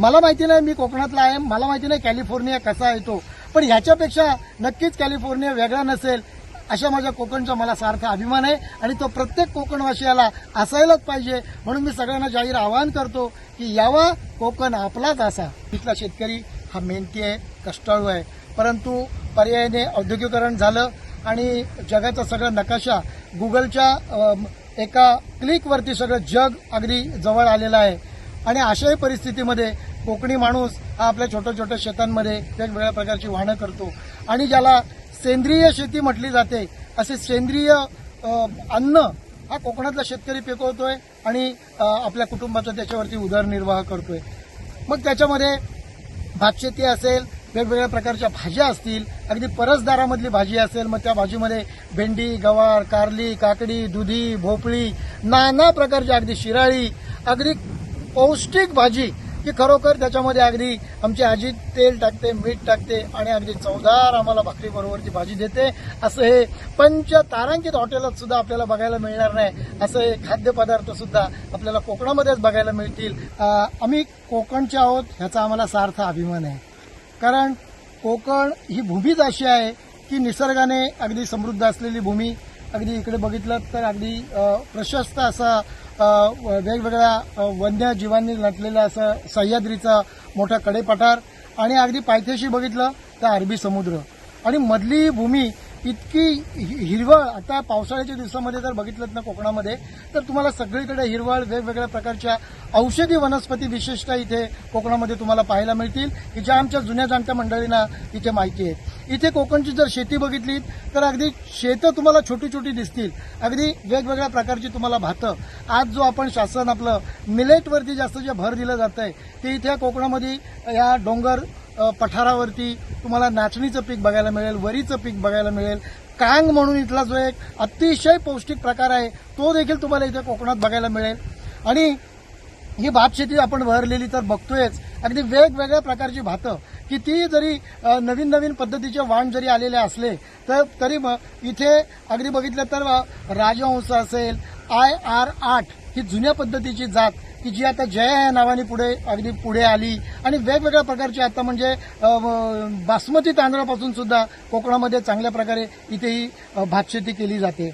मला माहिती नाही मी कोकणातला आहे मला माहिती नाही कॅलिफोर्निया कसा येतो पण ह्याच्यापेक्षा नक्कीच कॅलिफोर्निया वेगळा नसेल अशा माझ्या कोकणचा मला सार्थ अभिमान आहे आणि तो प्रत्येक कोकणवासियाला असायलाच पाहिजे. म्हणून मी सगळ्यांना जाहीर आवाहन करतो की यावा कोकण आपलाच असा. इथला शेतकरी हा मेहनती आहे कष्टाळू आहे. परंतु पर्यायाने औद्योगिकरण झालं आणि जगाचा सगळा नकाशा गुगलच्या एका क्लिकवरती सगळं जग अगदी जवळ आलेलं आहे. आणि अशाही परिस्थितीमध्ये कोकणी माणूस हा आपल्या छोट्या छोट्या शेतांमध्ये वेगवेगळ्या प्रकारची वाहनं करतो. आणि ज्याला सेंद्रिय शेती म्हटली जाते असे सेंद्रिय अन्न हा कोकणातला शेतकरी पिकवतोय आणि आपल्या कुटुंबाचा त्याच्यावरती उदरनिर्वाह करतोय. मग त्याच्यामध्ये भातशेती असेल वेगवेगळ्या प्रकारच्या भाज्या असतील अगदी परसदारामधली भाजी असेल मग त्या भाजीमध्ये भेंडी गवार कारली काकडी दुधी भोपळी नाना प्रकारची अगदी शिराळी अगदी पौष्टिक भाजी की खरोखर त्याच्यामध्ये अगदी आमची आजी तेल टाकते मीठ टाकते आणि अगदी चवदार आम्हाला भाकरीबरोबरची भाजी देते. असं हे पंचतारांकित हॉटेलात सुद्धा आपल्याला बघायला मिळणार नाही. असं हे खाद्यपदार्थ सुद्धा आपल्याला कोकणामध्येच बघायला मिळतील. आम्ही कोकणचे आहोत ह्याचा आम्हाला सार्थ अभिमान आहे. कारण कोकण ही भूमीच अशी आहे की निसर्गाने अगदी समृद्ध असलेली भूमी. अगदी इकडे बघितलं तर अगदी प्रशस्त असा वेगवेगळ्या वन्य वन्यजीवांनी नटलेलं असं सह्याद्रीचा मोठा कडेपठार आणि अगदी पायथ्याशी बघितलं तर अरबी समुद्र. आणि मधली भूमी इतकी हि- हिरवळ आता पावसाळ्याच्या दिवसामध्ये जर बघितलं ना कोकणामध्ये तर तुम्हाला सगळीकडे हिरवळ वेगवेगळ्या प्रकारच्या औषधी वनस्पती विशेषतः इथे कोकणामध्ये तुम्हाला पाहायला मिळतील. की ज्या आमच्या जुन्या जाणत्या मंडळींना इथे माहिती आहे. इथे कोकणची जर शेती बघितली तर अगदी शेतं तुम्हाला छोटी छोटी दिसतील. अगदी वेगवेगळ्या प्रकारची तुम्हाला भातं. आज जो आपण शासन आपलं मिलेटवरती जास्त जे भर दिलं जात आहे ते इथे कोकणामध्ये या डोंगर पठारावरती तुम्हाला नाचणीचं पीक बघायला मिळेल वरीचं पीक बघायला मिळेल. कांग म्हणून इथला जो एक अतिशय पौष्टिक प्रकार आहे तो देखील तुम्हाला इथे कोकणात बघायला मिळेल. आणि ही भात शेती आपण भरलेली तर बघतोयच. अगदी वेगवेगळ्या प्रकारची भातं. की ती जरी नवीन नवीन पद्धतीचे वाण जरी आलेले असले तर तरी मग इथे अगदी बघितलं तर राजवंश राजहंस असेल आय आर आठ ही जुन्या पद्धतीची जात की जी आता जया या नावाने पुढे अगदी पुढे आली. आणि वेगवेगळ्या प्रकारची आता म्हणजे बासमती तांदळापासून सुद्धा कोकणामध्ये चांगल्या प्रकारे इथे ही भातशेती केली जाते.